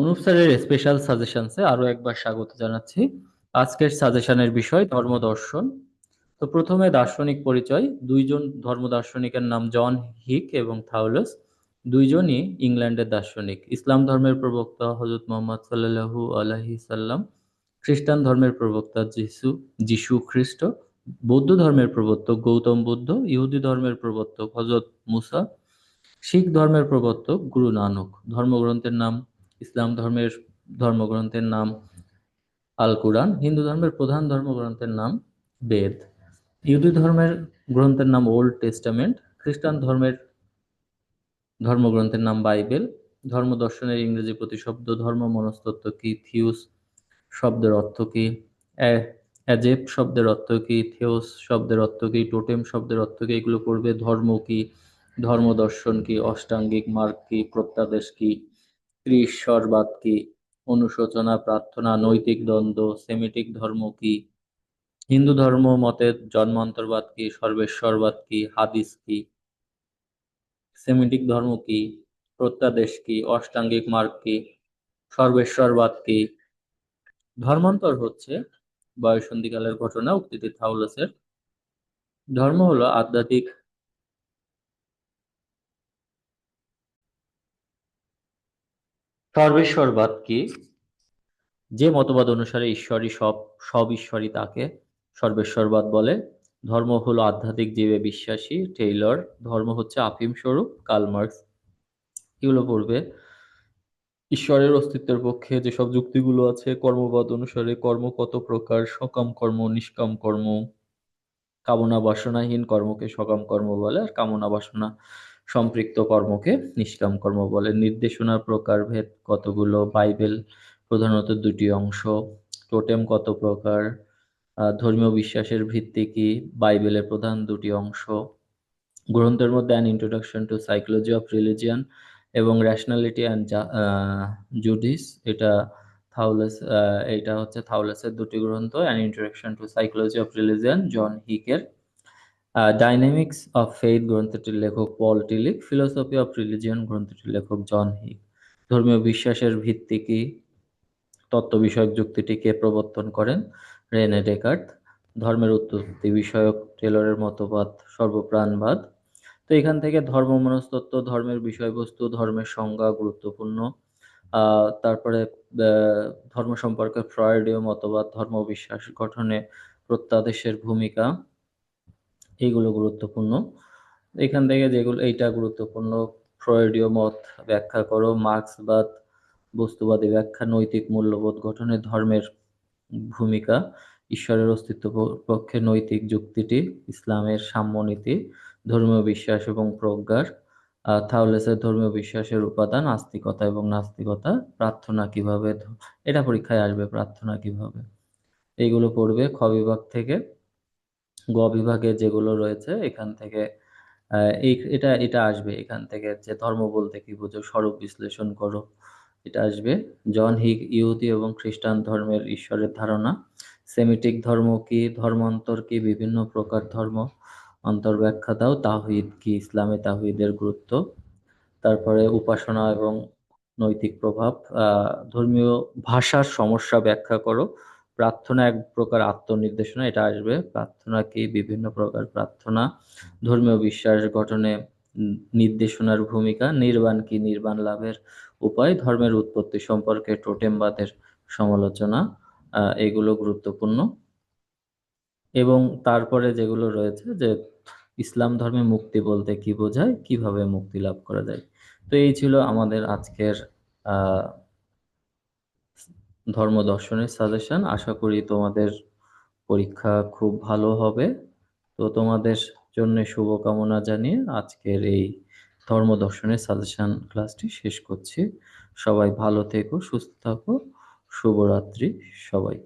অনুপ স্যারের স্পেশাল সাজেশনসে আরও একবার স্বাগত জানাচ্ছি। আজকের সাজেশনের বিষয় ধর্ম দর্শন। তো প্রথমে দার্শনিক পরিচয়। দুইজন ধর্ম দার্শনিকের নাম জন হিক এবং থাউলাস। দুইজনই ইংল্যান্ডের দার্শনিক। ইসলাম ধর্মের প্রবক্তা হজরত মোহাম্মদ সাল্লাহু আলহি সাল্লাম, খ্রিস্টান ধর্মের প্রবক্তা যিশু যিশু খ্রিস্ট, বৌদ্ধ ধর্মের প্রবর্তক গৌতম বুদ্ধ, ইহুদি ধর্মের প্রবর্তক হজরত মুসা, শিখ ধর্মের প্রবর্তক গুরু নানক। ধর্মগ্রন্থের নাম ইসলাম ধর্মের ধর্মগ্রন্থের নাম আল কুরআন হিন্দু ধর্মের প্রধান ধর্মগ্রন্থের নাম বেদ। ইহুদি ধর্মের গ্রন্থের নাম ওল্ড টেস্টামেন্ট, খ্রিস্টান ধর্মের ধর্মগ্রন্থের নাম বাইবেল, ধর্ম দর্শনের ইংরেজি প্রতিশব্দ, ধর্ম মনস্তত্ব কি, থিউস শব্দের অর্থ কি অ্যাজেপ শব্দের অর্থ কি, থিওস শব্দের অর্থ কি, টোটেম শব্দের অর্থ কি, এগুলো পড়বে ধর্ম কি, ধর্ম দর্শন কি, অষ্টাঙ্গিক মার্গ কি, প্রত্যাদেশ কি। ত্রিশ্বরবাদ কি? অনুশোচনা, প্রার্থনা, নৈতিক দ্বন্দ্ব, সেমিটিক ধর্ম কি? হিন্দু ধর্ম মতে জন্মান্তরবাদ কি? সর্বেশ্বরবাদ কি? হাদিস কি? সেমিটিক ধর্ম কি? প্রত্যাদেশ কি? অষ্টাঙ্গিক মার্গ কি? সর্বেশ্বরবাদ কি? ধর্মান্তর হচ্ছে বয়সন্ধিকালের ঘটনা উক্তিতে থাউলাসের ধর্ম হলো আধ্যাত্মিক সর্বেশ্বরবাদ কি? যে মতবাদ অনুসারে ঈশ্বরই সব সব ঈশ্বরই তাকে সর্বেশ্বরবাদ বলে। ধর্ম হলো আধ্যাত্মিক জীবে বিশ্বাসী, টেইলর। ধর্ম হচ্ছে আফিম স্বরূপ কালমার্কস এগুলো পড়বে? ঈশ্বরের অস্তিত্বের পক্ষে যেসব যুক্তিগুলো আছে, কর্মবাদ অনুসারে কর্ম কত প্রকার? সকাম কর্ম, নিষ্কাম কর্ম। কামনা বাসনাহীন কর্মকে সকাম কর্ম বলে, আর কামনা বাসনা সম্পৃক্ত কর্মকে নিষ্কাম কর্ম বলে। নির্দেশনার প্রকারভেদ কতগুলো? বাইবেল প্রধানত দুটি অংশ। টোটেম কত প্রকার? ধর্মীয় বিশ্বাসের ভিত্তি কি? বাইবেলের প্রধান দুটি অংশ। গ্রন্থের মধ্যে an introduction to psychology of religion এবং র্যাশনালিটি অ্যান্ড জুডিস এটা থাউলেস এটা হচ্ছে থাউলেসের দুটি গ্রন্থ। An introduction to psychology of religion John হিকের dynamics of faith গ্রন্থটির লেখক Paul Tillich philosophy of religion গ্রন্থটির লেখক জন হিক ধর্মীয় বিশ্বাসের ভিত্তি কি? তত্ত্ব বিষয়ক যুক্তিটিকে প্রবর্তন করেন? রেনে ডেকার্ট ধর্মের উৎপত্তি বিষয়ক টেলরের মতবাদ, সর্বপ্রাণবাদ। তো এখান থেকে ধর্ম মনস্তত্ত্ব, ধর্মের বিষয়বস্তু, ধর্মের সংজ্ঞা গুরুত্বপূর্ণ। তারপরে ধর্ম সম্পর্কে ফ্রয়েডীয় মতবাদ, ধর্ম বিশ্বাস গঠনে প্রত্যাদেশের ভূমিকা। এইগুলো গুরুত্বপূর্ণ। এখান থেকে যেগুলো, এইটা গুরুত্বপূর্ণ। ফ্রয়েডীয় মত ব্যাখ্যা করো, মার্ক্সবাদ, বস্তুবাদী ব্যাখ্যা, নৈতিক মূল্যবোধ, গঠনে ধর্মের ভূমিকা, ঈশ্বরের অস্তিত্ব পক্ষে নৈতিক যুক্তিটি, ইসলামের সাম্যনীতি, ধর্মীয় বিশ্বাস এবং প্রজ্ঞার থাউলেসের ধর্মীয় বিশ্বাসের উপাদান, আস্তিকতা এবং নাস্তিকতা, প্রার্থনা কীভাবে এটা পরীক্ষায় আসবে প্রার্থনা কীভাবে। এইগুলো পড়বে খ বিভাগ থেকে। গ বিভাগে যেগুলো রয়েছে, এখান থেকে এই, এটা এটা আসবে। এখান থেকে যে ধর্ম বলতে কি বুঝো, স্বরূপ বিশ্লেষণ করো, এটা আসবে। জন হিগ ইহুদি এবং খ্রিস্টান ধর্মের ঈশ্বরের ধারণা। সেমিটিক ধর্ম কি, ধর্মান্তর কি, বিভিন্ন প্রকার ধর্ম, অন্তর্ব্যাখ্যা দাও। তাহিদ কি, ইসলামে তাহিদের গুরুত্ব। তারপরে উপাসনা এবং নৈতিক প্রভাব ধর্মীয় ভাষার সমস্যা ব্যাখ্যা করো। প্রার্থনা এক প্রকার আত্মনির্দেশনা, এটা আসবে। প্রার্থনা কি? বিভিন্ন প্রকার প্রার্থনা। ধর্মীয় বিশ্বাস গঠনে নির্দেশনার ভূমিকা। নির্বাণ কি? নির্বাণ লাভের উপায়। ধর্মের উৎপত্তি সম্পর্কে টোটেমবাদের সমালোচনা এগুলো গুরুত্বপূর্ণ। এবং তারপরে যেগুলো রয়েছে যে ইসলাম ধর্মে মুক্তি বলতে কি বোঝায়? কীভাবে মুক্তি লাভ করা যায়? তো এই ছিল আমাদের আজকের ধর্ম দর্শনের সাজেশন আশা করি তোমাদের পরীক্ষা খুব ভালো হবে। তো তোমাদের জন্য শুভকামনা জানিয়ে আজকের এই ধর্ম দর্শনের সাজেশন ক্লাসটি শেষ করছি। সবাই ভালো থেকো, সুস্থ থাকো। শুভরাত্রি সবাই